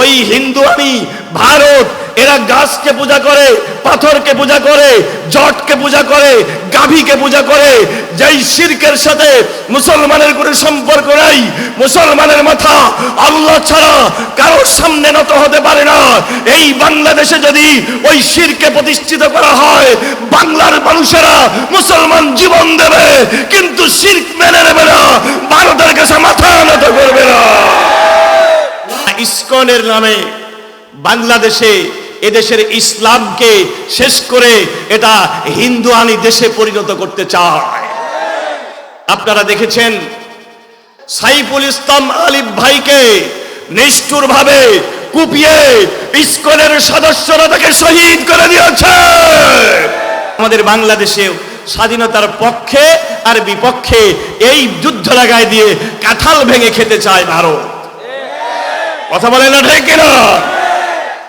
ওই হিন্দু আমি ভারত, এরা গাছকে পূজা করে, পাথরকে পূজা করে, জটকে পূজা করে, গাভীকে পূজা করে। যেই শিরকের সাথে মুসলমানের কোনো সম্পর্ক নাই, মুসলমানের মাথা আল্লাহ ছাড়া কারোর সামনে নত হতে পারে না। এই বাংলাদেশে যদি ওই শিরকে প্রতিষ্ঠিত করা হয়, বাংলার মানুষেরা মুসলমান জীবন দেবে, কিন্তু শির্ক মেনে নেবে না, ভারতের কাছে মাথা নত করবে না। ইসকনের নামে বাংলাদেশে এদেশের ইসলামকে শেষ করে এটা হিন্দু আনি দেশে পরিণত করতে চায়। আপনারা দেখেছেন সাইফুল ইসলাম আলিফ ভাইকে নিষ্ঠুর ভাবে কুপিয়ে ইস্কনের সদস্যরা তাকে শহীদ করে দিয়েছে। আমাদের বাংলাদেশে স্বাধীনতার পক্ষে আর বিপক্ষে এই যুদ্ধ লাগায় দিয়ে কাঁঠাল ভেঙে খেতে চায় ভারত। কথা বলে না ঠিক কিনা?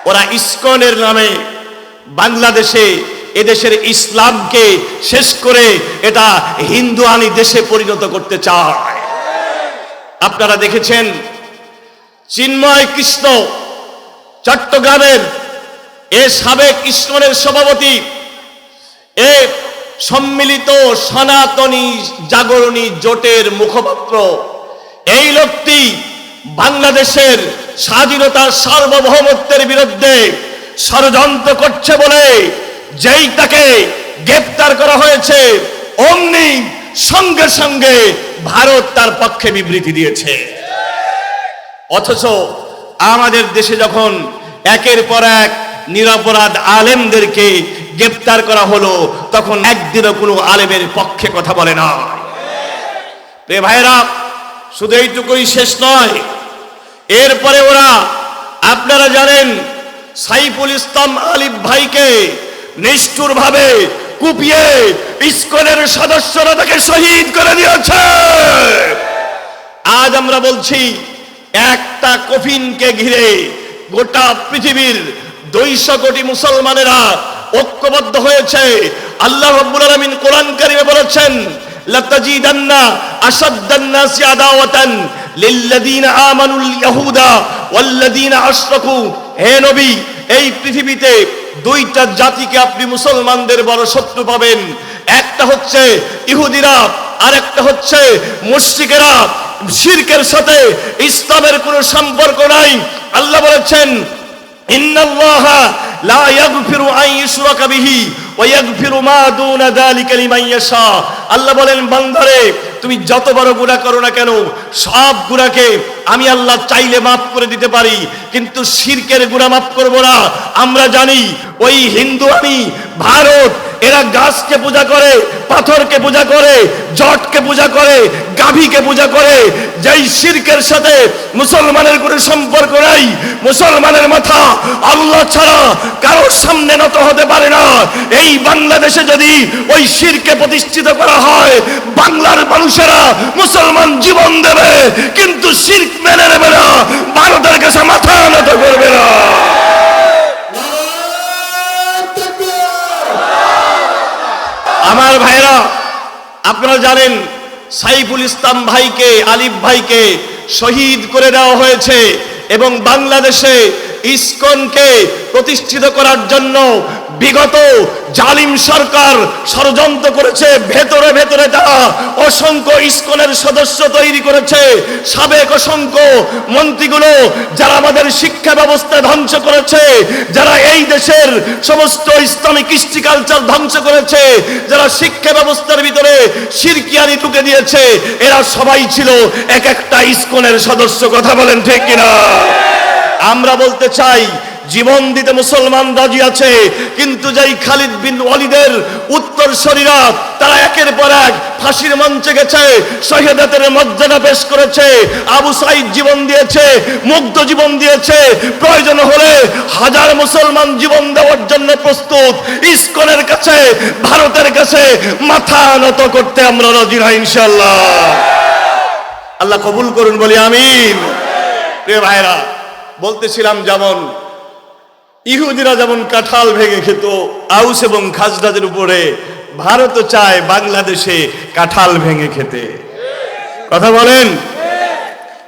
ওরা ইসকনের নামে বাংলাদেশে এদেশের ইসলামকে শেষ করে এটা হিন্দু আনি দেশে পরিণত করতে চায়। আপনারা দেখেছেন চিন্ময় কৃষ্ণ চট্টগ্রামের এ সাবেক ইস্কনের সভাপতি, এ সম্মিলিত সনাতনী জাগরণী জোটের মুখপাত্র, এই লোকটি বাংলাদেশের স্বাধীনতার সার্বভৌমত্বের বিরুদ্ধে ষড়যন্ত্র করছে বলে যেই তাকে গ্রেপ্তার করা হয়েছে, অমনি সঙ্গে সঙ্গে ভারত তার পক্ষে বিবৃতি দিয়েছে। অথচ আমাদের দেশে যখন একের পর এক নিরাপরাধ আলেমদেরকে গ্রেপ্তার করা হলো, তখন একদিনও কোনো আলেমের পক্ষে কথা বলে না। ভাইরা শুধু এইটুকুই শেষ নয়। এরপরে ওরা, আপনারা জানেন, সাইফুল ইসলাম আলিফ ভাইকে নিষ্ঠুর ভাবে কুপিয়ে ইস্কনের সদস্যরা তাকে শহীদ করে দিয়েছে। আজ আমরা বলছি, একটা কফিনকে ঘিরে গোটা পৃথিবীর দুইশো কোটি মুসলমানেরা ঐক্যবদ্ধ হয়েছে। আল্লাহ রব্বুল আলামিন কোরআন বলেছেন লাতাজিদান্না আশাদ্দান নাসি আদাওয়াতান লিল্লাযিনা আমানুল ইয়াহুদা ওয়াল্লাযিনা আশরাকু হে নবী, এই পৃথিবীতে দুইটা জাতিকে আপনি মুসলমানদের বড় শত্রু পাবেন। একটা হচ্ছে ইহুদিরা আর একটা হচ্ছে মুশরিকেরা। শিরকের সাথে ইসলামের কোনো সম্পর্ক নাই। আল্লাহ বলেছেন আল্লাহ বলেন, বান্দারে, তুমি যত বড় গুনাহ করো না কেন, সব গুনাহকে আমি আল্লাহ চাইলে মাফ করে দিতে পারি, কিন্তু শিরকের গুনাহ মাফ করব না। আমরা জানি, ওই হিন্দু আমি, ভারত এরা গাছকে পূজা করে, পাথরকে পূজা করে, জটকে পূজা করে, গাভীকে পূজা করে। যেই শিরকের সাথে মুসলমানের কোনো সম্পর্ক নাই, মুসলমানের মাথা আল্লাহ ছাড়া কারোর সামনে নত হতে পারে না। এই বাংলাদেশে যদি ওই শিরকে প্রতিষ্ঠিত করা হয়, বাংলার মানুষেরা মুসলমান জীবন দেবে, কিন্তু শির্ক মেনে নেবে না। ভারতের কাছে মাথা নত করবে না আমার ভাইরা আপনারা জানেন সাইফুল ইসলাম ভাইকে আলিফ ভাইকে শহীদ করে দেওয়া হয়েছে এবং বাংলাদেশে ইসকনকে প্রতিষ্ঠিত করার জন্য বিগত জালিম সরকার ষড়যন্ত্র করেছে, ভেতরে ভেতরে তারা অসংখ্য ইস্কনের সদস্য তৈরি করেছে, সাবেক অসংখ্য মন্ত্রীগুলো যারা আমাদের শিক্ষা ব্যবস্থা ধ্বংস করেছে, যারা এই দেশের সমস্ত ইসলামিক কৃষ্টি কালচার ধ্বংস করেছে, যারা শিক্ষা ব্যবস্থার ভিতরে সিরকিয়ানি ঢুকে দিয়েছে, এরা সবাই ছিল এক একটা ইস্কনের সদস্য, কথা বলেন ঠিক কিনা? আমরা বলতে চাই, জীবন দিতে মুসলমান রাজি আছে, কিন্তু যেই খালিদ বিন ওয়ালিদের উত্তর শরীরা, তারা একের পর এক ফাঁসির মঞ্চে গেছে, শহীদাতের মর্যাদা পেশ করেছে, আবু সাইদ জীবন দিয়েছে, মুগ্ধ জীবন দিয়েছে, প্রয়োজন হলে হাজার মুসলমান জীবন দেওয়ার জন্য প্রস্তুত, ইসকনের কাছে, ভারতের কাছে মাথা নত করতে আমরা রাজি না ইনশাল্লাহ আল্লাহ কবুল করুন, বলি আমিন। প্রিয় ভাইরা বলতেছিলাম যেমন, ইহুদিরা যেমন কাঁঠাল ভেঙে খেত, আউস এবং খাজরাদের উপরে ভারত চায় বাংলাদেশে কাঁঠাল ভেঙে খেতে। কথা বলেন?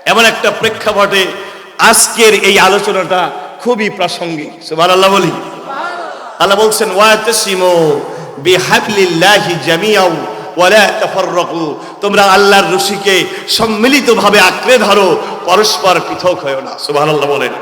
এমন একটা প্রেক্ষাপটে আজকের এই আলোচনাটা খুবই প্রাসঙ্গিক। সুবহানাল্লাহ বলি। আল্লাহ বলছেন ওয়াতাসিমু বিহাবলিল্লাহি জামিআও তোমরা আল্লাহর রশিকে সম্মিলিতভাবে আঁকড়ে ধরো পরস্পর পৃথক হয়েও না। সুবহানাল্লাহ বলেন।